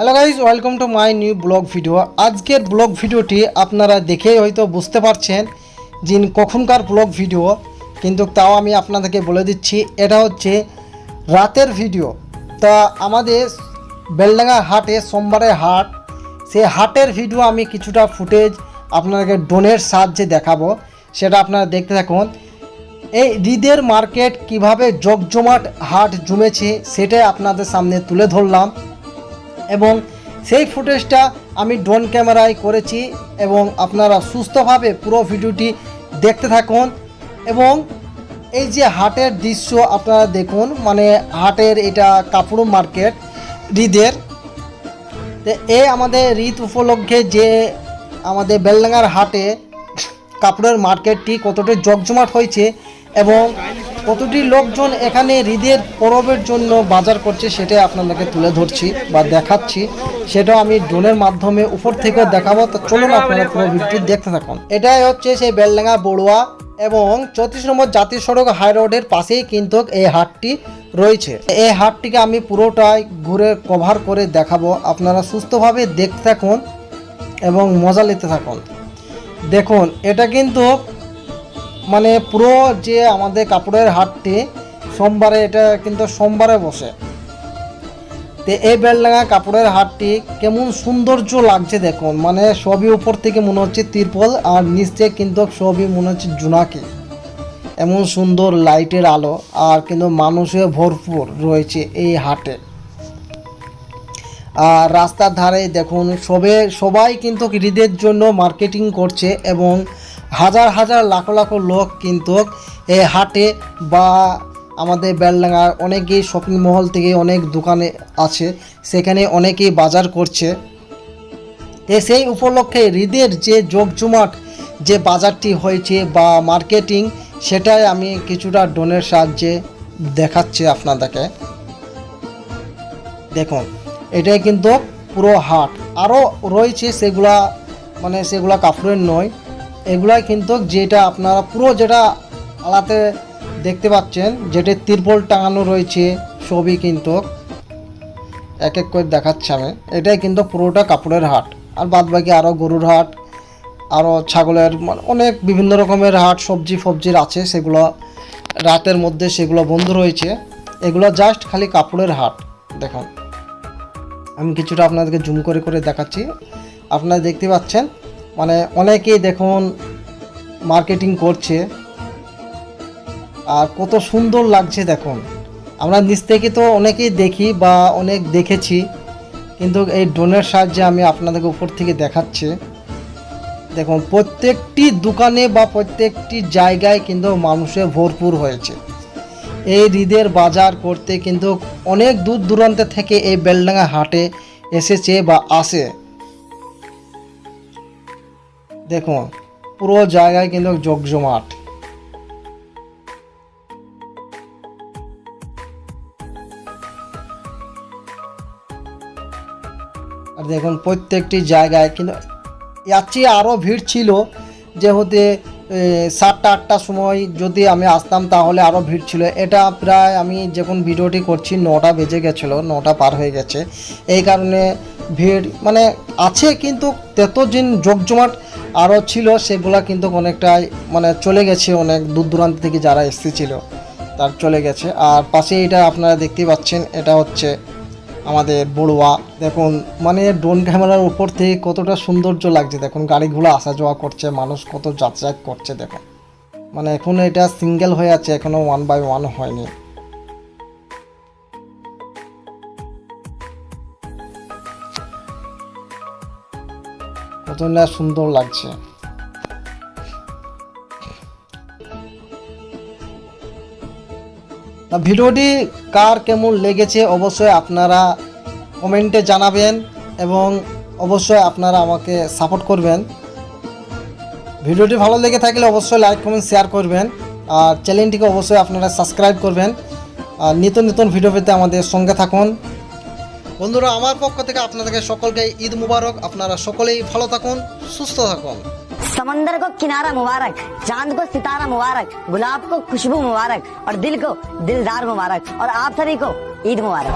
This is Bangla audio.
Hello guys welcome to my new vlog video আজকের ব্লগ ভিডিওটি আপনারা দেখেই হয়তো বুঝতে পারছেন যে কখনকার ব্লগ ভিডিও কিন্তু তাও আমি আপনাদেরকে বলে দিচ্ছি, এটা হচ্ছে রাতের ভিডিও তা আমাদের বেলডাঙ্গা হাটে সোমবারের হাট, সেই হাটের ভিডিও আমি কিছুটা ফুটেজ আপনাদেরকে ড্রোনের সাহায্যে দেখাবো। সেটা আপনারা দেখতে থাকুন। এই ঈদের মার্কেট কীভাবে জগজমাট হাট জমেছে, সেটাই আপনাদের সামনে তুলে ধরলাম। এবং সেই ফুটেজটা আমি ড্রোন ক্যামেরায় করেছি এবং আপনারা সুস্থভাবে পুরো ভিডিওটি দেখতে থাকুন এবং এই যে হাটের দৃশ্য আপনারা দেখুন মানে হাটের এটা কাপড় মার্কেট ঈদের তো এ আমাদের ঈদ উপলক্ষে যে আমাদের বেলডাঙ্গার হাটে কাপড়ের মার্কেটটি কতটা জমজমাট হয়েছে এবং কতটি লোকজন এখানে ঈদের পরবের জন্য বাজার করছে সেটাই আপনাদেরকে তুলে ধরছি বা দেখাচ্ছি। সেটা আমি ড্রোনের মাধ্যমে উপর থেকেও দেখাবো। তো চলুন আপনারা পুরো ভিডিওটি দেখতে থাকুন। এটাই হচ্ছে সেই বেলডাঙ্গা বড়ুয়া এবং চৌত্রিশ নম্বর জাতীয় সড়ক হাই রোডের পাশেই কিন্তু এই হাটটি রয়েছে। এই হাটটিকে আমি পুরোটাই ঘুরে কভার করে দেখাবো। আপনারা সুস্থভাবে দেখতে থাকুন এবং মজা নিতে থাকুন। দেখুন, এটা কিন্তু মানে পুরো যে আমাদের কাপড়ের হাটটি, সোমবারে এটা কিন্তু সোমবারে বসে। তো এই বেলডাঙ্গা কাপড়ের হাটটি কেমন সৌন্দর্য লাগছে দেখুন মানে সবই উপর থেকে মনে হচ্ছে তিরপল, আর নিচে কিন্তু সবই মনে হচ্ছে জোনাকি। এমন সুন্দর লাইটের আলো, আর কিন্তু মানুষে ভরপুর রয়েছে এই হাটে। আর রাস্তার ধারে দেখুন, সবে, সবাই কিন্তু ঈদের জন্য মার্কেটিং করছে এবং হাজার হাজার লাখ লাখ লোক কিন্তু এই হাটে বা আমাদের বেলডাঙ্গার অনেকেই শপিং মহল থেকে অনেক দোকানে আছে, সেখানে অনেকেই বাজার করছে। এ সেই উপলক্ষে হৃদের যে জমজমাট যে বাজারটি হয়েছে বা মার্কেটিং সেটাই আমি কিছুটা ডোনের সাহায্যে দেখাচ্ছি আপনাদেরকে। দেখুন, এটাই কিন্তু পুরো হাট। আরও রয়েছে সেগুলা মানে সেগুলা কাপড়ের নয়। এগুলাই কিন্তু যেটা আপনারা পুরো যেটা আলাতে দেখতে পাচ্ছেন, যেটা তিরপল টাঙানো রয়েছে, সবই কিন্তু এক এক করে দেখাচ্ছে আমি। এটাই কিন্তু পুরোটা কাপড়ের হাট। আর বাদ বাকি আরও গরুর হাট আরও ছাগলের মানে অনেক বিভিন্ন রকমের হাট, সবজি ফবজির আছে, সেগুলো রাতের মধ্যে সেগুলো বন্ধ রয়েছে। এগুলো জাস্ট খালি কাপড়ের হাট, দেখুন। আমি কিছুটা আপনাদেরকে জুম করে করে দেখাচ্ছি। আপনারা দেখতে পাচ্ছেন মানে অনেকেই দেখুন মার্কেটিং করছে। আর কত সুন্দর লাগছে দেখুন। আমরা নিচ থেকে তো অনেকেই দেখি বা অনেক দেখেছি, কিন্তু এই ড্রোনের সাহায্যে আমি আপনাদেরকে উপর থেকে দেখাচ্ছি। দেখুন, প্রত্যেকটি দোকানে বা প্রত্যেকটি জায়গায় কিন্তু মানুষের ভরপুর হয়েছে। এই ঈদের বাজার করতে কিন্তু অনেক দূর দূরান্ত থেকে এই বেলডাঙ্গা হাটে এসেছে বা আসে। দেখুন পুরো জায়গায় কিন্তু জগজমাট আর দেখুন, প্রত্যেকটি জায়গায় কিন্তু এর চেয়ে আরও ভিড় ছিল যেহেতু সাতটা আটটার সময় যদি আমি আসতাম তাহলে আরও ভিড় ছিল। এটা প্রায় আমি যখন ভিডিওটি করছি, নটা বেজে গেছিল, নটা পার হয়ে গেছে। এই কারণে ভিড় মানে আছে কিন্তু ততদিন জমজমাট আরও ছিল, সেগুলা কিন্তু অনেকটাই মানে চলে গেছে, অনেক দূর দূরান্ত থেকে যারা এসেছিল, তার চলে গেছে। আর পাশে এটা আপনারা দেখতেই পাচ্ছেন, এটা হচ্ছে আমাদের বড়ুয়া। দেখুন মানে ড্রোন ক্যামেরার উপর থেকে কতটা সৌন্দর্য লাগছে। দেখুন, গাড়িগুলো আসা যাওয়া করছে, মানুষ কত যাতায়াত করছে, দেখুন। মানে এখন এটা সিঙ্গেল হয়ে আছে এখনও ওয়ান বাই ওয়ান হয়নি। কতটা সুন্দর লাগছে। ভিডিওটি কার কেমন লেগেছে অবশ্যই আপনারা কমেন্টে জানাবেন এবং অবশ্যই আপনারা আমাকে সাপোর্ট করবেন। ভিডিওটি ভালো লেগে থাকলে অবশ্যই লাইক, কমেন্ট, শেয়ার করবেন আর চ্যানেলটিকে অবশ্যই আপনারা সাবস্ক্রাইব করবেন। আর নিত্য নতুন ভিডিও পেতে আমাদের সঙ্গে থাকুন। বন্ধুরা আমার পক্ষ থেকে আপনাদেরকে সকলকে ঈদ মুবারক আপনারা সকলেই ভালো থাকুন সুস্থ থাকুন समंदर को किनारा मुबारक चांद को सितारा मुबारक गुलाब को खुशबू मुबारक और दिल को दिलदार मुबारक और आप सभी को ईद मुबारक